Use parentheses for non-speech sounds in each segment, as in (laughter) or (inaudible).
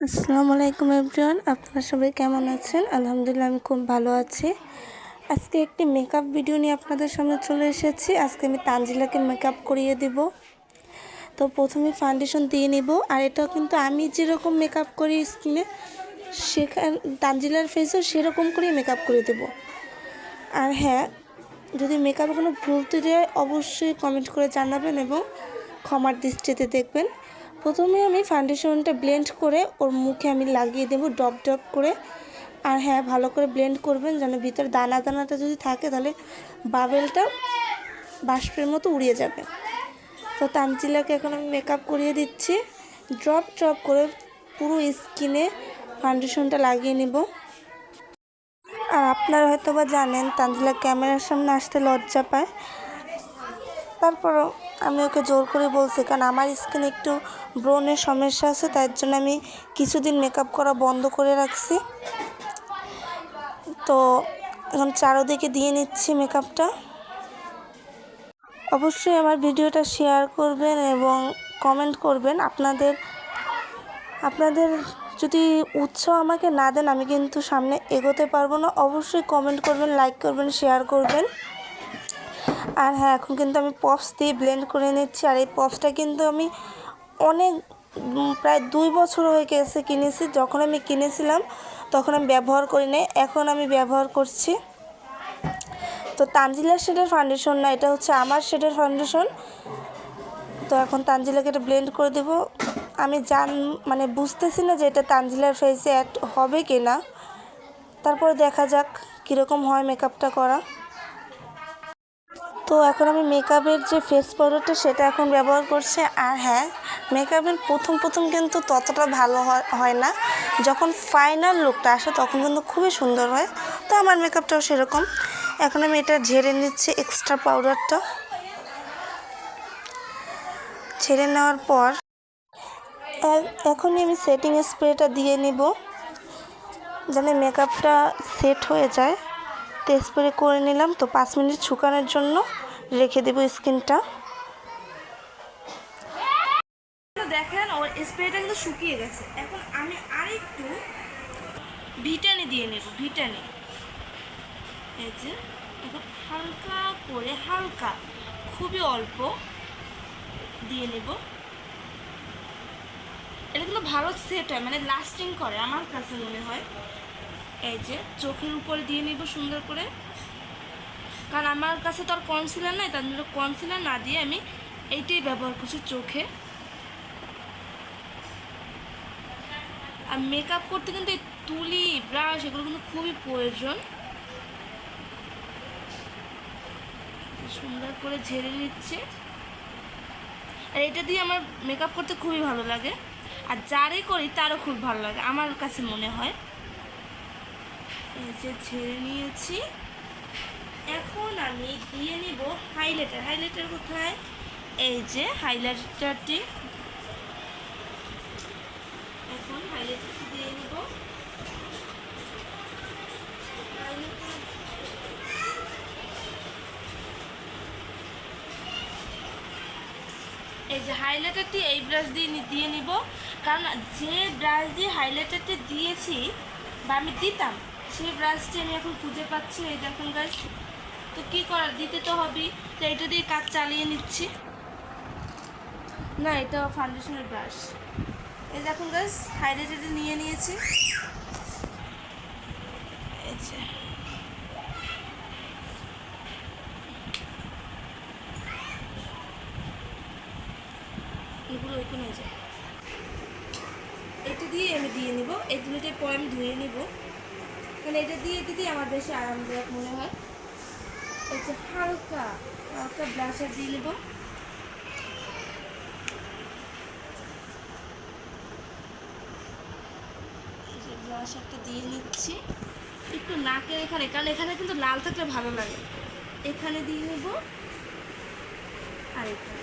আসসালামু আলাইকুম এভরিওয়ান, আপনারা সবাই কেমন আছেন? আলহামদুলিল্লাহ, আমি খুব ভালো আছি। আজকে একটি মেকআপ ভিডিও নিয়ে আপনাদের সামনে চলে এসেছি। আজকে আমি তানজিলাকে মেকআপ করিয়ে দিব। তো প্রথমে ফাউন্ডেশন দিয়ে নিব, আর এটাও কিন্তু আমি যেরকম মেকআপ করি স্কিনে সেখান, তানজিলার ফেসও সেরকম করেই মেকআপ করে দেব। আর হ্যাঁ যদি মেকআপ কোনো ভুল তৈরি হয়, অবশ্যই কমেন্ট করে জানাবেন এবং ক্ষমার দৃষ্টিতে দেখবেন। প্রথমে আমি ফাউন্ডেশনটা ব্লেন্ড করে ওর মুখে আমি লাগিয়ে দেবো, ডপ ডপ করে। আর হ্যাঁ ভালো করে ব্লেন্ড করবেন যেন ভিতরে দানা দানাটা যদি থাকে তাহলে বাবেলটা বাষ্পের মতো উড়িয়ে যাবে। তো তানজিলাকে এখন আমি মেকআপ করিয়ে দিচ্ছি। ড্রপ ড্রপ করে পুরো স্কিনে ফাউন্ডেশনটা লাগিয়ে নেব। আর আপনারা হয়তো বা জানেন, তানজিলা ক্যামেরার সামনে আসতে লজ্জা পায়। তারপরও আমি ওকে জোর করে বলছি, কারণ আমার স্কিন একটু ব্রণের সমস্যা আছে তার জন্য আমি কিছুদিন মেকআপ করা বন্ধ করে রাখছি। তো এখন চারোদিকে দিয়ে নিচ্ছি মেকআপটা অবশ্যই আমার ভিডিওটা শেয়ার করবেন এবং কমেন্ট করবেন। আপনাদের আপনাদের যদি উৎসাহ আমাকে না দেন, আমি কিন্তু সামনে এগোতে পারব না। অবশ্যই কমেন্ট করবেন লাইক করবেন শেয়ার করবেন। আর হ্যাঁ এখন কিন্তু আমি পপস দিয়ে ব্লেন্ড করে নিচ্ছি। আর এই পপসটা কিন্তু আমি অনেক প্রায় দুই বছর হয়ে গেছে কিনেছি। যখন আমি কিনেছিলাম, তখন আমি ব্যবহার করি নাই। এখন আমি ব্যবহার করছি। তো তানজিলার শেডের ফাউন্ডেশন না, এটা হচ্ছে আমার শেডের ফাউন্ডেশন তো এখন তানজিলাকে এটা ব্লেন্ড করে দেব। আমি জান মানে বুঝতেছি না যে এটা তানজিলার ফেসে অ্যাড হবে কি না তারপরে দেখা যাক কীরকম হয় মেকআপটা করা। তো এখন আমি মেকআপের যে ফেস পাউডারটা সেটা এখন ব্যবহার করছি। আর হ্যাঁ মেকআপের প্রথম প্রথম কিন্তু ততটা ভালো হয় না। যখন ফাইনাল লুকটা আসে তখন কিন্তু খুবই সুন্দর হয়। তো আমার মেকআপটাও সেরকম। এখন আমি এটা ঝেড়ে নিচ্ছি এক্সট্রা পাউডারটা ছেড়ে নেওয়ার পর এখনই আমি সেটিং স্প্রেটা দিয়ে নিব। যেন মেকআপটা সেট হয়ে যায়। তো স্প্রে করে নিলাম। তো পাঁচ মিনিট শুকানোর জন্য রেখে দেবো স্কিনটা। দেখেন, ওর স্প্রেটা কিন্তু শুকিয়ে গেছে। এখন আমি আরেকটু ভিটানি দিয়ে নেব, ভিটানি। এই যে, এখন হালকা করে, হালকা, খুবই অল্প দিয়ে নেব। এটা কিন্তু ভালো সেট হয় মানে লাস্টিং করে, আমার কাছে মনে হয়। এই যে, চোখের উপরে দিয়ে নিব সুন্দর করে। কারণ আমার কাছে তো আর কনসিলার নাই, তার জন্য কনসিলার না দিয়ে আমি এইটাই ব্যবহার করছি চোখে। আর মেকআপ করতে কিন্তু এই তুলি ব্রাশ এগুলো কিন্তু খুবই প্রয়োজন। সুন্দর করে ঝেড়ে নিচ্ছে। আর এটা দিয়ে আমার মেকআপ করতে খুবই ভালো লাগে। আর যারই করি তারও খুব ভালো লাগে, আমার কাছে মনে হয়। এই যে ঝেড়ে নিয়েছি। আমি দিয়ে নিব হাইলাইটার হাইলাইটার কোথায়? এই যে হাইলাইটারটি এখন হাইলাইটারটি দিয়ে নিব। এই যে হাইলাইটারটি এই ব্রাশ দিয়ে দিয়ে নিব। কারণ যে ব্রাশ দিয়ে হাইলাইটারটি দিয়েছি বা আমি দিতাম সেই ব্রাশটি আমি এখন খুঁজে পাচ্ছি। এই দেখুন গাছ তো কী করার? দিতে তো হবেই। তো এটা দিয়ে কাজ চালিয়ে নিচ্ছি। না, এটা ফাউন্ডেশনের ব্রাশ এই দেখুন গাছ হাইলাইটারটি নিয়ে নিয়েছি। এগুলো ওইখানে যায়। এটা দিয়ে আমি দিয়ে নিব। এই পর আমি ধুয়ে নিব। কারণ এটা দিয়ে দিদি আমার বেশি আরামদায়ক মনে হয়। এটা হালকা হালকা ব্রাশার দিয়ে নেব। ব্রাশারটা দিয়ে নিচ্ছি। একটু নাকের এখানে কারণ এখানে কিন্তু লাল থাকলে ভালো লাগে। এখানে দিয়ে নেব। আর এখানে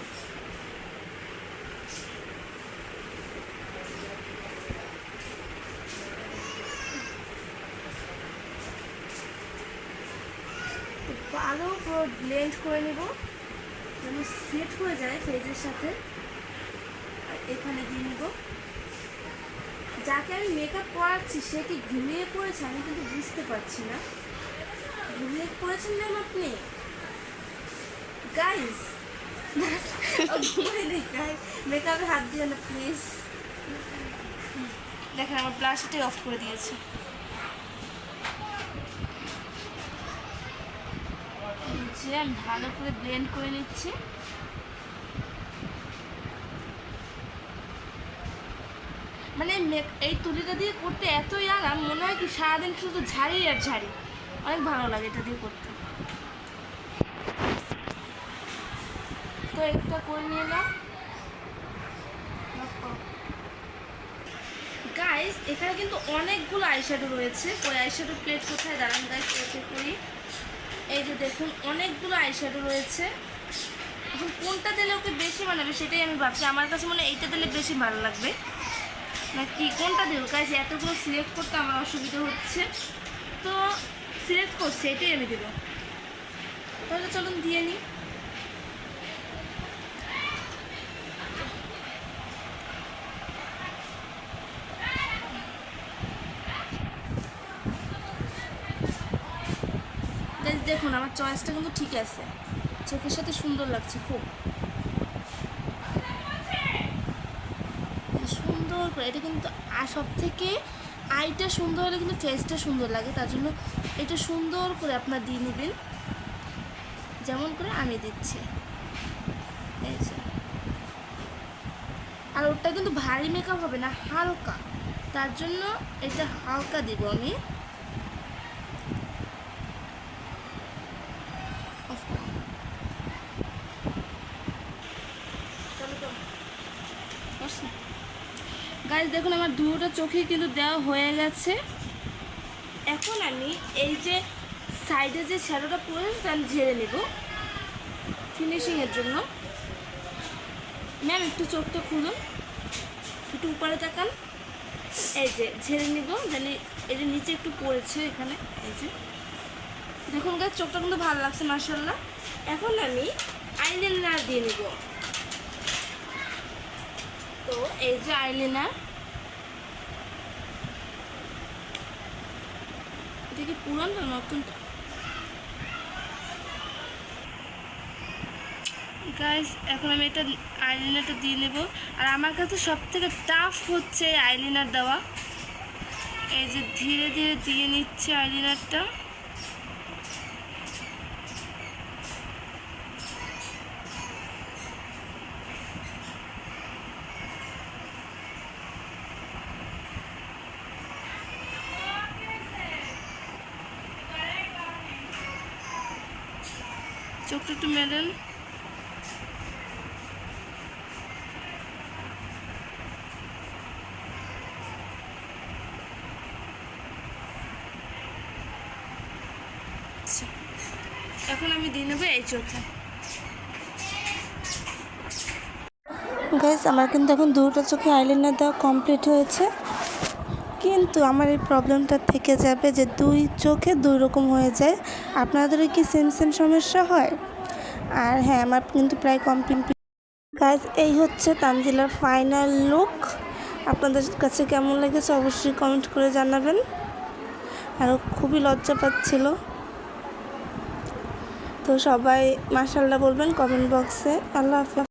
আরও পুরো ব্লেন্ড করে নেব। যেন সেট হয়ে যায় ফেজের সাথে। আর এখানে দিয়ে নেব। যাকে আমি মেকআপ করাচ্ছি সে কি ঘুমিয়ে পড়েছে? আমি কিন্তু বুঝতে পারছি না। ঘুমিয়ে পড়েছেন ম্যাম আপনি? গাইস মেকআপে (laughs) হাত দিয়ে না প্লিজ দেখেন, আমার ব্লাশটাই অফ করে দিয়েছে। আমি ভালো করে ব্লেন্ড করে নিচ্ছি। মানে এই তুলিটা দিয়ে করতে এতই আরাম, মনে হয় কি সারাদিন শুধু ঝাড়ি আর ঝাড়ি। অনেক ভালো লাগে এটা দিয়ে করতে। তো একটা করে নিয়ে গাইস এখানে কিন্তু অনেকগুলো আইশ্যাডো রয়েছে। ওই আইশ্যাডো প্লেট কোথায়? দাঁড়ান গাইস করি। এই যে দেখুন, অনেকগুলো আইশ্যাডো রয়েছে। এখন কোনটা দিলে ওকে বেশি মানাবে সেটাই আমি ভাবছি। আমার কাছে মনে হয় এইটা দিলে বেশি ভালো লাগবে। না কি কোনটা দেবো? কাজ এতগুলো সিলেক্ট করতে আমার অসুবিধা হচ্ছে। তো সিলেক্ট করছি, এটাই আমি দেবো। তাহলে চলুন দিয়ে নিই গাইস দেখুন, আমার চয়েসটা কিন্তু ঠিক আছে। চোখের সাথে সুন্দর লাগছে খুব। সুন্দর করে। এটা কিন্তু সব থেকে আইটা সুন্দর হলে কিন্তু ফেসটা সুন্দর লাগে। তার জন্য এটা সুন্দর করে আপনার দিয়ে নেবেন। যেমন করে আমি দিচ্ছি। আর ওটা কিন্তু ভারী মেকআপ হবে না, হালকা। তার জন্য এটা হালকা দিব আমি Off করো। চলো তো। করছি? গাইজ দেখুন, আমার দুটো চোখে কিন্তু দেওয়া হয়ে গেছে। এখন আমি এই যে সাইডে যে শ্যাডোটা সেটা আমি ঝেড়ে নেব ফিনিশিংয়ের জন্য। ম্যাম একটু চোখটা খুলুন। একটু উপরে তাকান। এই যে, ঝেড়ে নিব। জানি এই যে নিচে একটু পড়েছে এখানে। এই যে। দেখুন গাছ চোখটা কিন্তু ভালো লাগছে মার্শাল্লাহ এখন আমি আইলাইনার দিয়ে নেব। তো এই যে আইলাইনার এটা কি পুরান না নতুন? গাইস এখন আমি এটা আইলাইনারটা দিয়ে নেব। আর আমার কাছে সব থেকে টাফ হচ্ছে এই আইলাইনার দেওয়া। এই যে ধীরে ধীরে দিয়ে নিচ্ছে আইলাইনারটা চোখটা একটু মেলেন। আচ্ছা। এখন আমি দিয়ে নেব এই চোখে গাইস আমার কিন্তু এখন দুটো চোখে আইলাইনার দেওয়া কমপ্লিট হয়েছে। কিন্তু আমার এই প্রবলেমটা থেকে যাবে যে দুই চোখে দুই রকম হয়ে যায়। আপনাদেরও কি সেম সেম সমস্যা হয়? আর হ্যাঁ আমার কিন্তু প্রায় কমপ্লিট গাইজ এই হচ্ছে তানজিলার ফাইনাল লুক আপনাদের কাছে কেমন লেগেছে অবশ্যই কমেন্ট করে জানাবেন। আর খুবই লজ্জা পাচ্ছিল। তো সবাই মাসাল্লাহ বলবেন কমেন্ট বক্সে আল্লাহ হাফেজ।